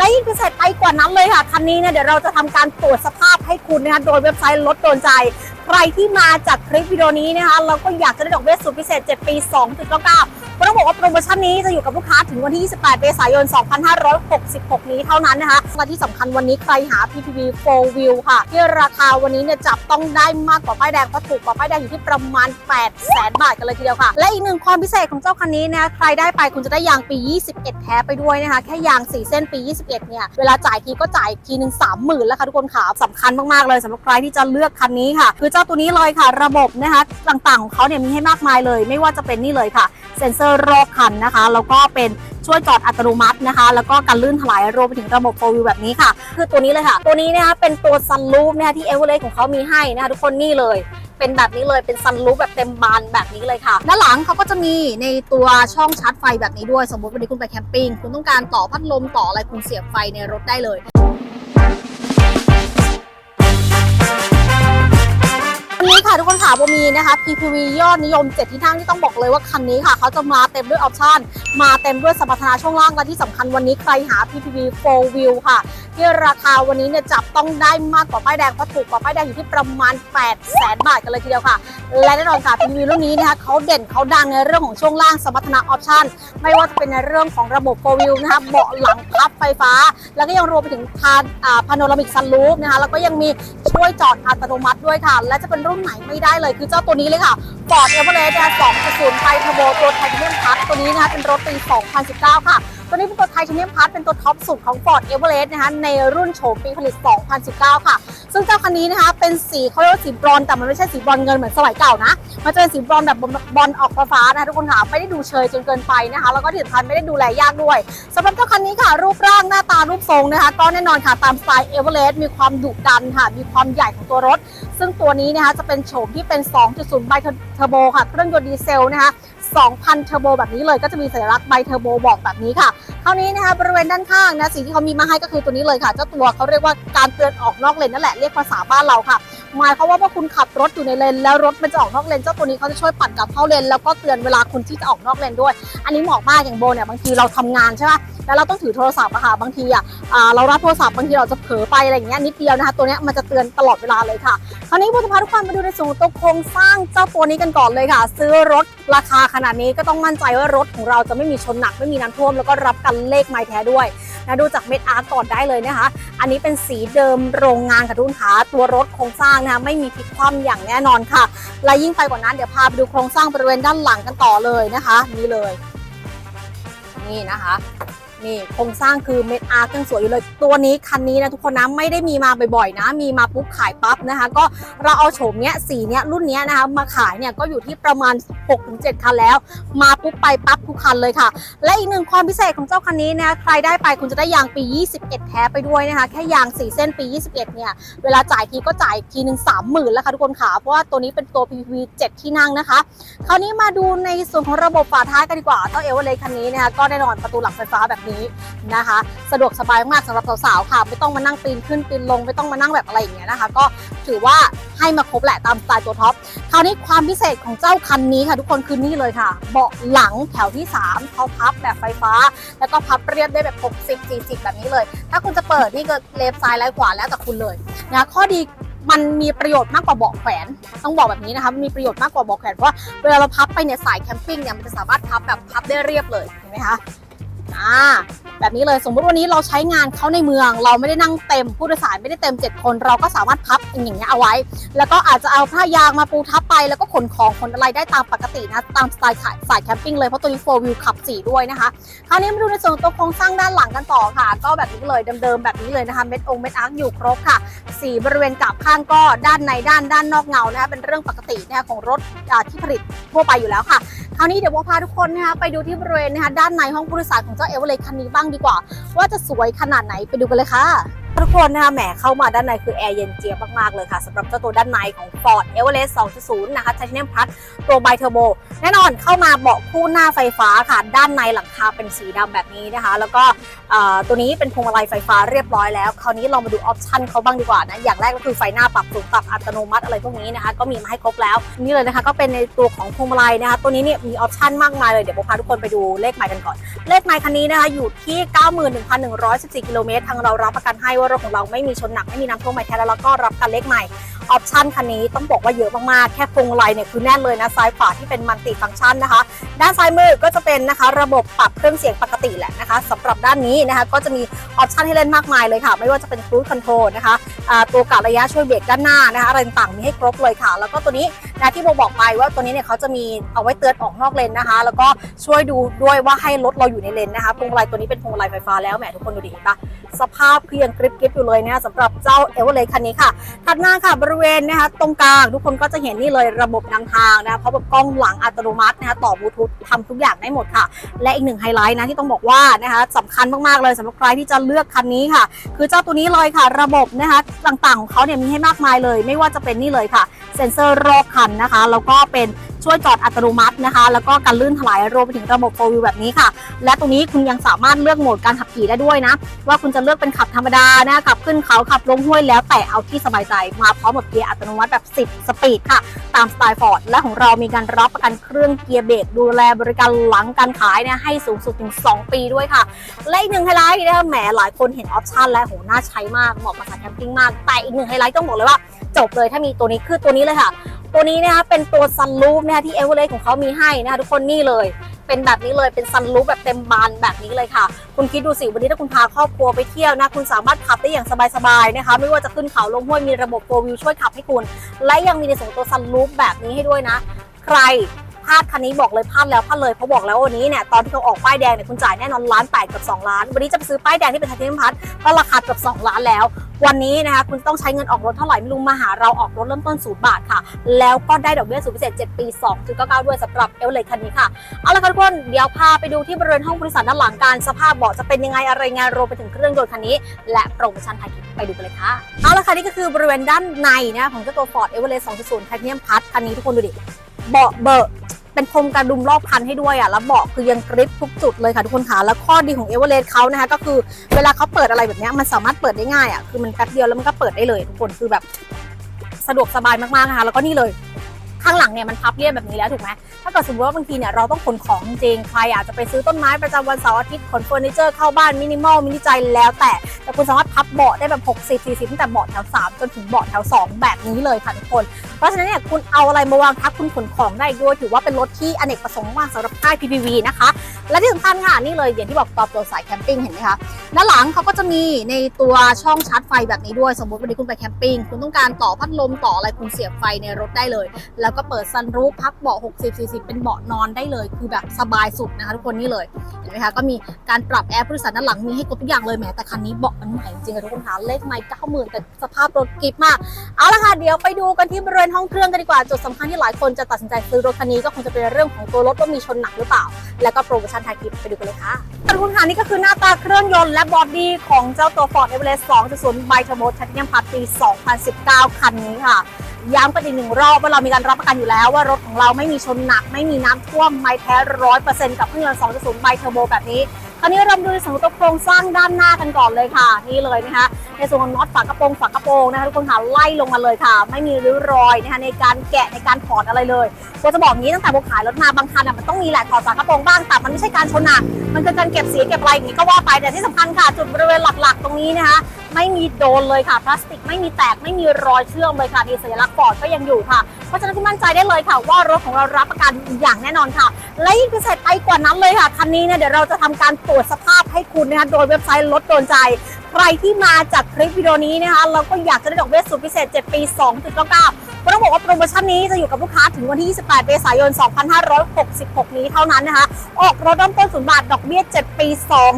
และยิ่งพิเศษไปกว่านั้นเลยค่ะ คันนี้เนี่ยเดี๋ยวเราจะทำการตรวจสภาพให้คุณนะคะโดยเว็บไซต์รถโดนใจ ใครที่มาจากคลิปวิดีโอนี้นะคะเราก็อยากจะได้ดอกเบี้ยสุดพิเศษ 7 ปี 2.99ก็ ต้องบอกว่าโปรโมชั่นนี้จะอยู่กับลูกค้าถึงวันที่ 28 เมษายน 2566 นี้เท่านั้นนะคะและที่สำคัญวันนี้ใครหา PPV 4 Wheel ค่ะ ที่ราคาวันนี้เนี่ยจับต้องได้มากกว่าป้ายแดงเพราะถูกกว่าป้ายแดงอยู่ที่ประมาณ8แสนบาทกันเลยทีเดียวค่ะ และอีกหนึ่งความพิเศษของเจ้าคันนี้นะใครได้ไปคุณจะได้ยางปี 21 แท้ไปด้วยนะคะ แค่ยาง 4 เส้นปี 21 เนี่ย เวลาจ่ายทีก็จ่ายทีหนึ่ง30,000 แล้วค่ะทุกคนค่ะสำคัญมากๆเลยสำหรับใครที่จะเลือกคันนี้ค่ะ คือเจ้าตัวนี้เลยค่ะ ระบบนะคะต่างๆของเขาเนี่ยมีให้มากมายเลย ไม่ว่าจะเป็นนี่เลยค่ะเซ็นเซอร์รอบคันนะคะ แล้วก็เป็นช่วยจอดอัตโนมัตินะคะ แล้วก็การลื่นถลายรวมไปถึงระบบโฟวิวแบบนี้ค่ะ คือตัวนี้เลยค่ะ ตัวนี้นะคะเป็นตัวซันรูฟนะคะที่เอเวอเรสต์ของเขามีให้นะคะทุกคนนี่เลยเป็นแบบนี้เลยเป็นซันรูฟแบบเต็มบานแบบนี้เลยค่ะ ด้านหลังเขาก็จะมีในตัวช่องชาร์จไฟแบบนี้ด้วย สมมติวันนี้คุณไปแคมปิ้งคุณต้องการต่อพัดลมต่ออะไรคุณเสียบไฟในรถได้เลย ทุกคนค่ะโบมีนะคะ PPV ยอดนิยม 7 ที่นั่งที่ต้องบอกเลยว่าคันนี้ค่ะ เขาจะมาเต็มด้วยออปชั่น มาเต็มด้วยสมรรถนะช่วงล่างและที่สำคัญวันนี้ใครหา PPV 4 Wheel ค่ะ ที่ราคาวันนี้เนี่ยจับต้องได้มากกว่าป้ายแดงเพราะถูกกว่าป้ายแดงอยู่ที่ประมาณ8แสนบาทกันเลยทีเดียวค่ะ และแน่นอนค่ะ PPV รุ่นนี้นะคะเขาเด่นเขาดังในเรื่องของช่วงล่างสมรรถนะออปชั่นไม่ว่าจะเป็นในเรื่องของระบบ4 Wheel นะคะเบาะหลังพับไฟฟ้า แล้วก็ยังรวมไปถึงพานพาโนรามิกซันรูฟนะคะแล้วก็ยังมีช่วยจอดอัตโนมัติด้วยค่ะ และจะเป็นรุ่นไหนไม่ได้เลยคือเจ้าตัวนี้เลยค่ะ Ford Everest นะคะ2.0ไทเทอร์โบตัวไทเทเนียมพัทตัวนี้นะคะเป็นรถปี 2019 ค่ะ ตัวนี้เป็นตัวไทเทเนียมพัทเป็นตัวท็อปสุดของ Ford Everest นะคะในรุ่นโฉมปีผลิต 2019 ค่ะ ซึ่งเจ้าคันนี้นะคะเป็นสีเขาเรียกว่าสีบรอนแต่มันไม่ใช่สีบรอนเงินเหมือนสมัยเก่านะมันจะเป็นสีบรอนแบบบอลออกฟ้าๆนะคะทุกคนค่ะไม่ได้ดูเชยจนเกินไปนะคะ แล้วก็ที่สำคัญไม่ได้ดูแลยากด้วยสำหรับเจ้าคันนี้ค่ะ รูปร่างหน้าตารูปทรงนะคะก็แน่นอนค่ะตามสไตล์เอเวอเรสต์มีความดุดันค่ะ มีความใหญ่ของตัวรถ ซึ่งตัวนี้นะคะจะเป็นโฉมที่เป็น 2.0 ไบเทอร์โบค่ะ เครื่องยนต์ดีเซลนะคะ 2,000 เทอร์โบแบบนี้เลยก็จะมีสัญลักษณ์ใบเทอร์โบบอกแบบนี้ค่ะคราวนี้นะคะบริเวณด้านข้างนะสิ่งที่เขามีมาให้ก็คือตัวนี้เลยค่ะเจ้าตัวเขาเรียกว่าการเตือนออกนอกเลนนั่นแหละเรียกภาษาบ้านเราค่ะ หมายความว่าเมื่อคุณขับรถอยู่ในเลน แล้วรถมันจะออกนอกเลนเจ้าตัวนี้เขาจะช่วยปัดกลับเข้าเลนแล้วก็เตือนเวลาคุณที่จะออกนอกเลนด้วย อันนี้เหมาะมากอย่างโบเนี่ยบางทีเราทำงานใช่ไหมแล้วเราต้องถือโทรศัพท์อะค่ะบางทีอะอ่าเรารับโทรศัพท์บางทีเราจะเผลอไปอะไรอย่างเงี้ยนิดเดียวนะคะตัวนี้มันจะเตือนตลอดเวลาเลยค่ะคราวนี้ผมจะพาทุกคนมาดูในส่วนของตัวโครงสร้างเจ้าตัวนี้กันก่อนเลยค่ะ ซื้อรถราคาขนาดนี้ก็ต้องมั่นใจว่ารถของเราจะไม่มีชนหนักไม่มีน้ำท่วมแล้วก็รับกันเลขไม้แท้ด้วยนะดูจากเม็ดอาร์ก่อนได้เลยนะคะ อันนี้เป็นสีเดิมโรงงานค่ะทุกคนค่ะตัวรถโครงสร้างนะคะไม่มีพลิกคว่ำอย่างแน่นอนค่ะ และยิ่งไปกว่านั้นเดี๋ยวพาไปดูโครงสร้างบริเวณด้านหลังกันต่อเลยนะคะ นี่เลย นี่นะคะ นี่โครงสร้างคือเม็ดอาร์ยังสวยอยู่เลย ตัวนี้คันนี้นะทุกคนนะไม่ได้มีมาบ่อยๆนะ มีมาปุ๊บขายปั๊บนะคะ ก็เราเอาโฉมเนี้ยสีเนี้ยรุ่นเนี้ยนะคะมาขายเนี่ยก็อยู่ที่ประมาณ 6-7 คันแล้ว มาปุ๊บไปปั๊บทุกคันเลยค่ะ และอีกหนึ่งความพิเศษของเจ้าคันนี้นะคะใครได้ไปคุณจะได้ยางปี 21 แท้ไปด้วยนะคะ แค่ยาง4เส้นปี 21 เนี่ยเวลาจ่ายทีก็จ่ายทีหนึ่ง30,000แล้วค่ะทุกคนค่ะเพราะว่าตัวนี้เป็นตัว PPV 7 ที่นั่งนะคะ คราวนี้มาดูในส่วนของระบบฝาท้ายกันดีกว่าเจ้าเอเวอเรสต์คันนี้นะคะก็แน่นอนประตูหลังไฟฟ้าแบบนี้นะคะ สะดวกสบายมากสำหรับสาวๆค่ะไม่ต้องมานั่งปีนขึ้นปีนลงไม่ต้องมานั่งแบบอะไรอย่างเงี้ยนะคะ ก็ถือว่าให้มาครบแหละตามสไตล์ตัวท็อปคราวนี้ความพิเศษของเจ้าคันนี้ค่ะ ทุกคนคือนี่เลยค่ะ เบาะหลังแถวที่ 3เขาพับแบบไฟฟ้า แล้วก็พับเรียบได้แบบ 60 40 แบบนี้เลย ถ้าคุณจะเปิดนี่ก็เลฟซ้ายไลขวาแล้วแต่คุณเลยนะข้อดีมันมีประโยชน์มากกว่าเบาะแขวนต้องบอกแบบนี้นะคะมีประโยชน์มากกว่าเบาะแขวนเพราะว่าเวลาเราพับไปเนี่ยสายแคมปิ้งเนี่ยมันจะสามารถพับแบบพับได้เรียบเลยเห็นไหมคะ อ่าแบบนี้เลยสมมติวันนี้เราใช้งานเขาในเมือง เราไม่ได้นั่งเต็มผู้โดยสารไม่ได้เต็ม 7 คน เราก็สามารถพับอย่างเงี้ยเอาไว้ แล้วก็อาจจะเอาผ้ายางมาปูทับไป แล้วก็ขนของขนอะไรได้ตามปกตินะตามสไตล์ขายสายแคมปิ้งเลยเพราะตัวนี้4 wheel ขับ4ด้วยนะคะคราวนี้มาดูในส่วนตัวโครงสร้างด้านหลังกันต่อค่ะ ก็แบบนี้เลยเดิมๆแบบนี้เลยนะคะเม็ดองเม็ดอาร์คอยู่ครบค่ะ สีบริเวณกาบข้างก็ด้านในด้านด้านนอกเงานะคะเป็นเรื่องปกตินะคะของรถที่ผลิตทั่วไปอยู่แล้วค่ะ คราวนี้เดี๋ยวโบพาทุกคนนะคะไปดูที่บริเวณนะคะด้านในห้องผู้โดยสารของเจ้าเอเวอเรสต์คันนี้บ้างดีกว่า ว่าจะสวยขนาดไหนไปดูกันเลยค่ะ ทุกคนนะคะแหมเข้ามาด้านในคือแอร์เย็นเจี๊ยบมาก ๆ เลยค่ะสำหรับเจ้าตัวด้านในของ Ford Everest 2.0 นะคะ Titanium Plus ตัวไบเทอร์โบแน่นอนเข้ามาเบาะคู่หน้าไฟฟ้าค่ะ ด้านในหลังคาเป็นสีดำแบบนี้นะคะ แล้วก็ตัวนี้เป็นพวงมาลัยไฟฟ้าเรียบร้อยแล้ว คราวนี้เรามาดูออปชันเขาบ้างดีกว่านะ อย่างแรกก็คือไฟหน้าปรับสูงปรับอัตโนมัติอะไรพวกนี้นะคะ ก็มีมาให้ครบแล้ว นี่เลยนะคะก็เป็นในตัวของพวงมาลัยนะคะ ตัวนี้เนี่ยมีออปชันมากมายเลย เดี๋ยวโบพาทุกคนไปดูเลขหมายกันก่อน เลขไมล์คันนี้นะคะอยู่ที่ 91,114กิโลเมตรทางเรารับประกันให้ว่ารถของเราไม่มีชนหนักไม่มีน้ำท่วมไม้แท้แล้วก็รับกันเลขใหม่ออปชันคันนี้ต้องบอกว่าเยอะมากๆ แค่พวงมาลัยเนี่ยคือแน่นเลยนะ ซ้ายขวาที่เป็นมัลติฟังก์ชันนะคะ ด้านซ้ายมือก็จะเป็นนะคะ ระบบปรับเครื่องเสียงปกติแหละนะคะสำหรับด้านนี้นะคะก็จะมีออปชันให้เล่นมากมายเลยค่ะ ไม่ว่าจะเป็น cruise control นะคะตัวกะระยะช่วยเบรกด้านหน้านะคะอะไรต่างๆมีให้ครบเลยค่ะ แล้วก็ตัวนี้ นะที่โบบอกไปว่าตัวนี้เนี่ยเขาจะมีเอาไว้เตือนออกนอกเลนนะคะ แล้วก็ช่วยดูด้วยว่าให้รถเราอยู่ในเลนนะคะพวงมาลัยตัวนี้เป็นพวงมาลัยไฟฟ้าแล้วแหมทุกคนดูดิเห็นปะสภาพคือยังกริบกริบอยู่เลยนะสำหรับเจ้าเอเวอรสต์คันนี้ค่ะถัดมาค่ะบริเวณนะคะตรงกลางทุกคนก็จะเห็นนี่เลยระบบนำทางนะคะเพราะแบบกล้องหลังอัตโนมัตินะคะต่อบลูทูธทำทุกอย่างได้หมดค่ะ และอีกหนึ่งไฮไลท์นะที่ต้องบอกว่านะคะสำคัญมากๆเลยสำหรับใครที่จะเลือกคันนี้ค่ะ คือเจ้าตัวนี้เลยค่ะ ระบบนะคะต่างๆของเขาเนี่ยมีให้มากมายเลย ไม่ว่าจะเป็นนี่เลยค่ะ เซ็นเซอร์รอบคันนะคะ แล้วก็เป็นช่วยจอดอัตโนมัตินะคะ แล้วก็การลื่นถลายรวมไปถึงระบบโฟวิวแบบนี้ค่ะ และตรงนี้คุณยังสามารถเลือกโหมดการขับขี่ได้ด้วยนะ ว่าคุณจะเลือกเป็นขับธรรมดานะขับขึ้นเขาขับลงห้วยแล้วแต่เอาที่สบายใจมาพร้อมกับเกียร์อัตโนมัติแบบ 10 สปีดค่ะ ตามสไตล์ฟอร์ดและของเรามีการรับประกันเครื่องเกียร์เบรกดูแลบริการหลังการขายเนี่ยให้สูงสุดถึง 2 ปีด้วยค่ะ และอีกหนึ่งไฮไลท์นะคะแหมหลายคนเห็นออปชันแล้วโหน่าใช้มากเหมาะกับสายแคมปิ้งมาก แต่อีกหนึ่งไฮไลท์ต้องบอกเลยว่า จบเลยถ้ามีตัวนี้คือตัวนี้เลยค่ะ ตัวนี้นะคะเป็นตัวซันรูฟนะคะที่เอเวอเรสต์ของเขามีให้นะคะทุกคนนี่เลยเป็นแบบนี้เลยเป็นซันรูฟแบบเต็มบานแบบนี้เลยค่ะ คุณคิดดูสิวันนี้ถ้าคุณพาครอบครัวไปเที่ยวนะคุณสามารถขับได้อย่างสบายๆนะคะ ไม่ว่าจะขึ้นเขาลงห้วยมีระบบโฟวิวช่วยขับให้คุณ และยังมีในส่วนตัวซันรูฟแบบนี้ให้ด้วยนะ ใครพลาดคันนี้บอกเลยพลาดแล้วพลาดเลยเพราะบอกแล้ววันนี้เนี่ยตอนที่เขาออกป้ายแดงเนี่ยคุณจ่ายแน่นอนล้านแปดกับ2ล้าน วันนี้จะไปซื้อป้ายแดงที่เป็นไทเทเนียมพัทก็ราคาเกือบ2ล้านแล้ว วันนี้นะคะคุณต้องใช้เงินออกรถเท่าไหร่ไม่รู้มาหาเราออกรถเริ่มต้นศูนย์บาทค่ะ แล้วก็ได้ดอกเบี้ยศูนย์พิเศษ 7 ปี 2.99 ด้วยสำหรับเอลเลคันนี้ค่ะ เอาละค่ะทุกคนเดี๋ยวพาไปดูที่บริเวณห้องบริษัทด้านหลังการสภาพเบาะจะเป็นยังไงอะไรไงรวมไปถึงเครื่องยนต์คันนี้ และโปรโมชั่นไทยไปดูกันเลยค่ะเอาละค่ะนี่ก็คือบริเวณด้านในนะของเจ้าตัว Ford Everest 2.0 Titanium Plus คันนี้ทุกคนดูดิเบาะเบอะ เป็นพรมกระดุมรอบพันให้ด้วยอะแล้วเบาะคือยังกริปทุกจุดเลยค่ะทุกคนค่ะแล้วข้อดีของเอเวอเรสต์เขานะคะก็คือเวลาเขาเปิดอะไรแบบนี้มันสามารถเปิดได้ง่ายอะคือมันแป๊บเดียวแล้วมันก็เปิดได้เลย ทุกคนคือแบบสะดวกสบายมากๆนะคะแล้วก็นี่เลย ข้างหลังเนี่ยมันพับเรียบแบบนี้แล้วถูกไหมถ้าเกิดสมมติว่าบางทีเนี่ยเราต้องขนของจริงใครอาจจะไปซื้อต้นไม้ประจำวันเสาร์อาทิตย์ขนเฟอร์นิเจอร์เข้าบ้านมินิมอลมินิใจแล้วแต่แต่คุณสามารถพับเบาะได้แบบ 60 40ตั้งแต่เบาะแถว 3 จนถึงเบาะแถว 2 แบบนี้เลยค่ะทุกคน เพราะฉะนั้นเนี่ยคุณเอาอะไรมาวางทับคุณขนของได้ด้วยถือว่าเป็นรถที่อเนกประสงค์มากสำหรับค่าย PPV นะคะ และที่สำคัญค่ะนี่เลยอย่างที่บอกตอบโจทย์สายแคมปิ้งเห็นไหมคะด้านหลังเขาก็จะมีในตัวช่องชาร์จไฟแบบนี้ด้วย สมมติวันนี้คุณไปแคมปิ้งคุณต้องการต่อพัดลมต่ออะไรคุณเสียบไฟในรถได้เลยแล้วก็เปิดซันรูฟพับเบาะ60 40 เป็นเบาะนอนได้เลย คือแบบสบายสุดนะคะทุกคนนี่เลย เห็นไหมคะก็มีการปรับแอร์ผู้โดยสารด้านหลังมีให้ครบทุกอย่างเลยแหมแต่คันนี้เบาะมันใหม่จริงค่ะทุกคนคะเลขไม่เก้าหมื่นแต่สภาพรถกริบมาก เอาละค่ะเดี๋ยวไปดูกันที่บริเวณห้องเครื่องกันดีกว่าจุดสำคัญที่หลายคนจะตัดสินใจซื้อรถคันนี้ก็คงจะเป็นเรื่องของตัวรถว่ามีชนหนักหรือเปล่า แล้วก็โปรโมชั่นทายคลิปไปดูกันเลยค่ะทุกคนค่ะนี่ก็คือหน้าตาเครื่องยนต์และบอดี้ของเจ้าตัว Ford Everest 2.0 Bi Turbo Titanium Plus ปี 2019 คันนี้ค่ะ ย้ำกันอีกหนึ่งรอบว่าเรามีการรับประกันอยู่แล้วว่ารถของเราไม่มีชนหนัก ไม่มีน้ำท่วมไม่แท้ร้อยเปอร์เซ็นต์กับเครื่องยนต์2.0 Bi Turbo แบบนี้คราวนี้เรามดูในส่วนของตัวโครงสร้างด้านหน้ากันก่อนเลยค่ะ นี่เลยนะคะในส่วนของน็อตฝากระโปรงฝากระโปรงนะคะทุกคนค่ะไล่ลงมาเลยค่ะ ไม่มีริ้วรอยนะคะในการแกะในการถอดอะไรเลยก็จะบอกงี้ตั้งแต่โบขายรถมาบางคันอะมันต้องมีแหละถอดฝากระโปรงบ้างแต่มันไม่ใช่การชนหนักมันคือการเก็บสีเก็บอะไรอย่างนี้ก็ว่าไปแต่ที่สำคัญค่ะจุดบริเวณหลักๆ ตรงนี้นะคะ ไม่มีโดนเลยค่ะพลาสติกไม่มีแตกไม่มีรอยเชื่อมเลยค่ะมีสัญลักษณ์ฟอร์ดก็ยังอยู่ค่ะ เพราะฉะนั้นคุณมั่นใจได้เลยค่ะ ว่ารถของเรารับประกันอย่างแน่นอนค่ะ และยิ่งพิเศษไปกว่านั้นเลยค่ะคันนี้เนี่ยเดี๋ยวเราจะทำการตรวจสภาพให้คุณนะคะโดยเว็บไซต์รถโดนใจใครที่มาจากคลิปวิดีโอนี้นะคะเราก็อยากจะได้ดอกเบี้ยสุดพิเศษ 7 ปี 2.99 ก็ต้องบอกว่าโปรโมชั่นนี้จะอยู่กับลูกค้าถึงวันที่ 28 เมษายน 2566 นี้เท่านั้นนะคะ ออกรถเริ่มต้นศูนย์บาท ดอกเบี้ย 7 ปี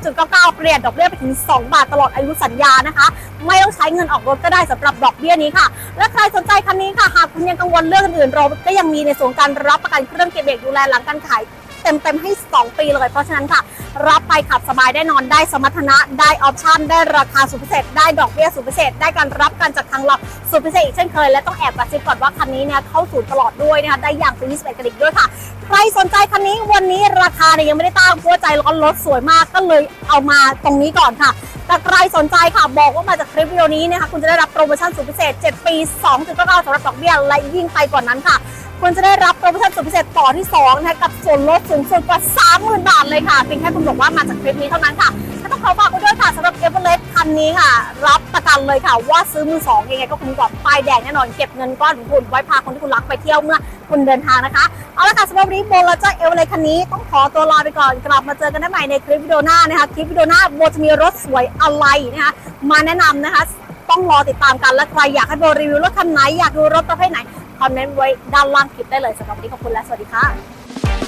2.99 เปลี่ยนดอกเบี้ยไปถึง 2 บาทตลอดอายุสัญญานะคะ ไม่ต้องใช้เงินออกรถก็ได้สำหรับดอกเบี้ยนี้ค่ะ และใครสนใจคันนี้ค่ะ หากคุณยังกังวลเรื่องอื่นๆเราก็ยังมีในส่วนการรับประกันเครื่องเกียร์เบรกดูแลหลังการขาย เต็มๆให้ 2 ปีเลย เพราะฉะนั้นค่ะ รับไปขับสบายได้นอนได้สมรรถนะได้ออปชั่นได้ราคาสุดพิเศษ ได้ดอกเบี้ยสุดพิเศษ ได้การรับการจัดทางเราสุดพิเศษอีกเช่นเคยและต้องแอบกระซิบก่อนว่าคันนี้เนี่ยเข้าศูนย์ตลอดด้วยนะคะได้อย่างฟรีสเปกระดิกด้วยค่ะ ใครสนใจคันนี้วันนี้ราคาเนี่ยยังไม่ได้ตั้งเพราะว่าใจร้อนรถสวยมากก็เลยเอามาตรงนี้ก่อนค่ะแต่ใครสนใจค่ะบอกว่ามาจากคลิปวิดีโอนี้นะคะคุณจะได้รับโปรโมชั่นสุดพิเศษ 7 ปี 2.99สำหรับดอกเบี้ยและยิ่งไปกว่านั้นค่ะคุณจะได้รับโปรโมชั่นสุดพิเศษต่อที่2นะคะกับส่วนลดสูงสุดกว่า 30,000 บาทเลยค่ะเพียงแค่คุณบอกว่ามาจากคลิปนี้เท่านั้นค่ะก็ต้องขอฝากคุณด้วยค่ะสำหรับเอเวอเรสต์คันนี้ค่ะ รับประกันเลยค่ะว่าซื้อมือสองยังไงก็คุ้มกว่าป้ายแดงแน่นอนเก็บเงินก้อนของคุณไว้พาคนที่คุณรักไปเที่ยวเมื่อ คุณเดินทางนะคะ เอาละค่ะสำหรับวันนี้โบและเจ้าเอลเลย์คันนี้ต้องขอตัวลาไปก่อน กลับมาเจอกันได้ใหม่ในคลิปวิดีโอหน้านะคะคลิปวิดีโอหน้าโบจะมีรถสวยอะไรนะคะมาแนะนำนะคะ ต้องรอติดตามกันและใครอยากให้โบรีวิวรถคันไหนอยากดูรถประเภทไหนคอมเมนต์ไว้ด้านล่างคลิปได้เลยสำหรับวันนี้ขอบคุณและสวัสดีค่ะ